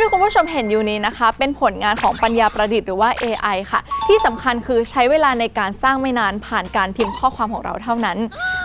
ที่คุณผู้ชมเห็นอยู่นี้นะคะ เป็นผลงานของปัญญาประดิษฐ์หรือว่า AI ค่ะ ที่สำคัญคือใช้เวลาในการสร้างไม่นานผ่านการพิมพ์ข้อความของเราเท่านั้น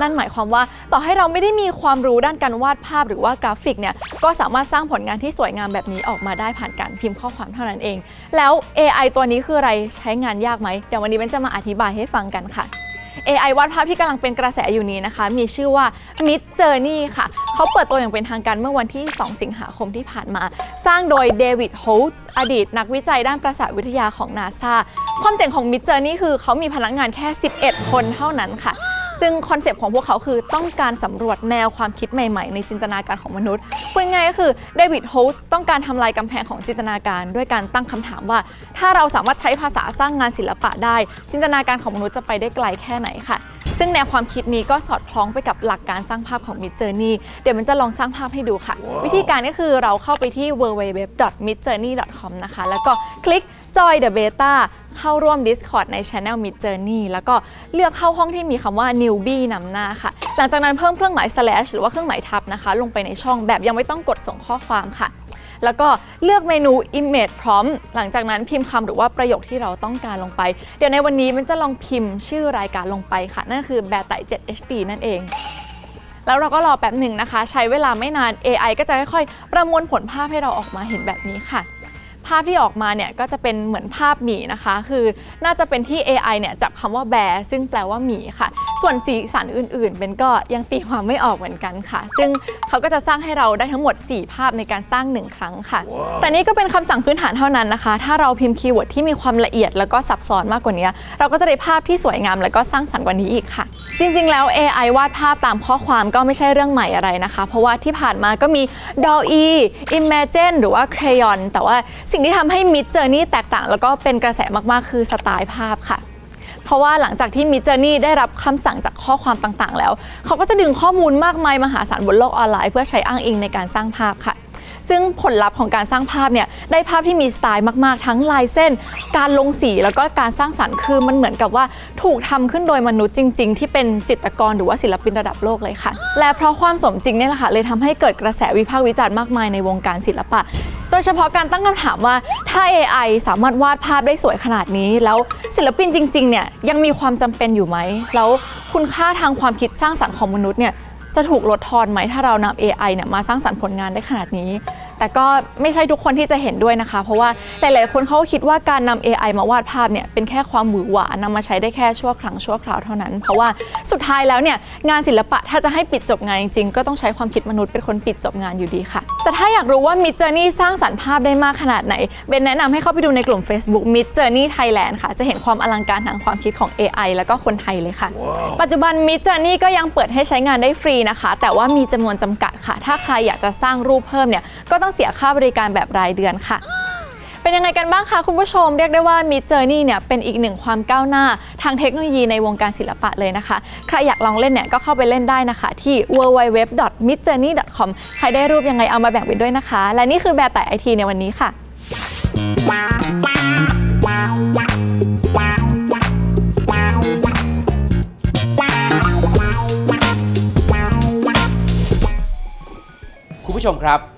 นั่นหมายความว่าต่อให้เราไม่ได้มีความรู้ด้านการวาดภาพหรือว่ากราฟิกเนี่ยก็สามารถสร้างผลงานที่สวยงามแบบนี้ออกมาได้ผ่านการพิมพ์ข้อความเท่านั้นเอง แล้ว AI ตัวนี้คืออะไรใช้งานยากไหมเดี๋ยววันนี้เบนจะมาอธิบายให้ฟังกันค่ะ AI วาดภาพที่กำลังเป็นกระแสอยู่นี้นะคะ มีชื่อว่า Mid Journey ค่ะ เขาเปิดตัวอย่างเป็นทางการเมื่อวันที่ 2 สิงหาคมที่ผ่านมา สร้างโดยเดวิดโฮลส์อดีต นักวิจัยด้านประสาทวิทยาของ NASA ความเจ๋งของ Mid Journey คือเขามีพนักงานแค่ 11 คนเท่านั้นค่ะ ซึ่งคอนเซปต์ของพวกเขาคือต้องการสำรวจแนวความคิดใหม่ๆ ในจินตนาการของมนุษย์พูดง่ายก็คือเดวิดโฮสต์ต้องการทำลายกำแพงของจินตนาการ ด้วยการตั้งคำถามว่า ถ้าเราสามารถใช้ภาษาสร้างงานศิลปะได้ จินตนาการของมนุษย์จะไปได้ไกลแค่ไหนค่ะ ซึ่งแนวความคิดนี้ก็สอดคล้องไปกับหลักการสร้างภาพของ Mid Journey เดี๋ยวมันจะลองสร้างภาพให้ดูค่ะ วิธีการก็คือเราเข้าไปที่ www.midjourney.com นะคะ แล้วก็คลิก Join the Beta เข้าร่วม Discord ใน Channel Mid Journey แล้วก็เลือกเข้าห้องที่มีคำว่า newbie นำหน้าค่ะ หลังจากนั้นเพิ่มเครื่องหมาย slash หรือว่าเครื่องหมายทับนะคะ ลงไปในช่องแบบยังไม่ต้องกดส่งข้อความค่ะ แล้วก็เลือกเมนู Image Prompt หลังจากนั้นพิมพ์คำหรือว่าประโยคที่เราต้องการลงไป เดี๋ยวในวันนี้มันจะลองพิมพ์ชื่อรายการลงไปค่ะ นั่นคือแบตไต 7HD นั่นเองแล้วเราก็รอแป๊บหนึ่งนะคะ ใช้เวลาไม่นาน AI ก็จะค่อยๆ ประมวลผลภาพให้เราออกมาเห็นแบบนี้ค่ะ ภาพที่ออกมาเนี่ยก็จะเป็นเหมือนภาพหมีนะคะ คือน่าจะเป็นที่ AI เนี่ยจับคำว่าแบร์ซึ่งแปลว่าหมีค่ะ ส่วนสีสันอื่นๆ เป็นก็ยังตีความไม่ออกเหมือนกันค่ะ ซึ่งเขาก็จะสร้างให้เราได้ทั้งหมด 4 ภาพในการสร้าง 1 ครั้งค่ะ แต่นี่ก็เป็นคำสั่งพื้นฐานเท่านั้นนะคะ ถ้าเราพิมพ์คีย์เวิร์ดที่มีความละเอียดแล้วก็ซับซ้อนมากกว่านี้ เราก็จะได้ภาพที่สวยงามแล้วก็สร้างสรรค์กว่านี้อีกค่ะ จริงๆ แล้ว AI วาดภาพตามข้อความก็ไม่ใช่เรื่องใหม่อะไรนะคะ เพราะว่าที่ผ่านมาก็มี DALL-E Imagine หรือว่า Crayon แต่ว่าสิ่งที่ทำให้ Mid Journey แตกต่าง แล้วก็เป็นกระแสมากๆ คือสไตล์ภาพค่ะ เพราะว่าหลังจากที่ Mid Journey ได้รับคำสั่งจากข้อความต่างๆ แล้ว เขาก็จะดึงข้อมูลมากมายมหาศาลบนโลกออนไลน์ เพื่อใช้อ้างอิงในการสร้างภาพค่ะซึ่งผลลัพธ์ของการสร้างภาพเนี่ยได้ภาพที่มีสไตล์มาก ๆ ทั้งลายเส้น การลงสีแล้วก็การสร้างสรรค์คือมันเหมือนกับว่าถูกทำขึ้นโดยมนุษย์จริง ๆ ที่เป็นจิตรกรหรือว่าศิลปินระดับโลกเลยค่ะ และเพราะความสมจริงเนี่ยแหละค่ะเลยทำให้เกิดกระแสวิพากษ์วิจารณ์มากมายในวงการศิลปะ ยเฉพาะการตั้งคำถามว่าถ้า AI สามารถวาดภาพได้สวยขนาดนี้ แล้วศิลปินจริงๆเนี่ยยังมีความจำเป็นอยู่ไหม แล้วคุณค่าทางความคิดสร้างสรรค์ของมนุษย์เนี่ยจะถูกลดทอนไหมถ้าเรานำ AI เนี่ยมาสร้างสรรค์ผลงานได้ขนาดนี้ แต่ก็ไม่ใช่ทุกคนที่จะเห็นด้วยนะคะ เพราะว่าหลายๆคนเขาก็คิดว่าการนำ AI มาวาดภาพเนี่ยเป็นแค่ความหวือหวานำมาใช้ได้แค่ชั่วครั้งชั่วคราวเท่านั้น เพราะว่าสุดท้ายแล้วเนี่ยงานศิลปะถ้าจะให้ปิดจบงานจริงๆ ก็ต้องใช้ความคิดมนุษย์เป็นคนปิดจบงานอยู่ดีค่ะ แต่ถ้าอยากรู้ว่า Mid Journey สร้างสรรค์ภาพได้มากขนาดไหนเบนแนะนำให้เข้าไปดูในกลุ่ม Facebook Mid Journey Thailand ค่ะ จะเห็นความอลังการทางความคิดของ AI แล้วก็คนไทยเลยค่ะปัจจุบัน Mid Journey ก็ยังเปิดให้ใช้งานได้ฟรีนะคะ แต่ว่ามีจำนวนจำกัดค่ะ ถ้าใครอยากจะสร้างรูปเพิ่มเนี่ยก็ต้องเสียค่าบริการแบบรายเดือนค่ะ เป็นยังไงกันบ้างคะคุณผู้ชมเรียกได้ว่า Mid Journey เนี่ยเป็นอีกหนึ่งความก้าวหน้าทางเทคโนโลยีในวงการศิลปะเลยนะคะ ใครอยากลองเล่นเนี่ยก็เข้าไปเล่นได้นะคะ ที่ www.midjourney.com ใครได้รูปยังไงเอามาแบ่งไปด้วยนะคะ และนี่คือแบร์แต่ไอทีในวันนี้ค่ะ คุณผู้ชมครับ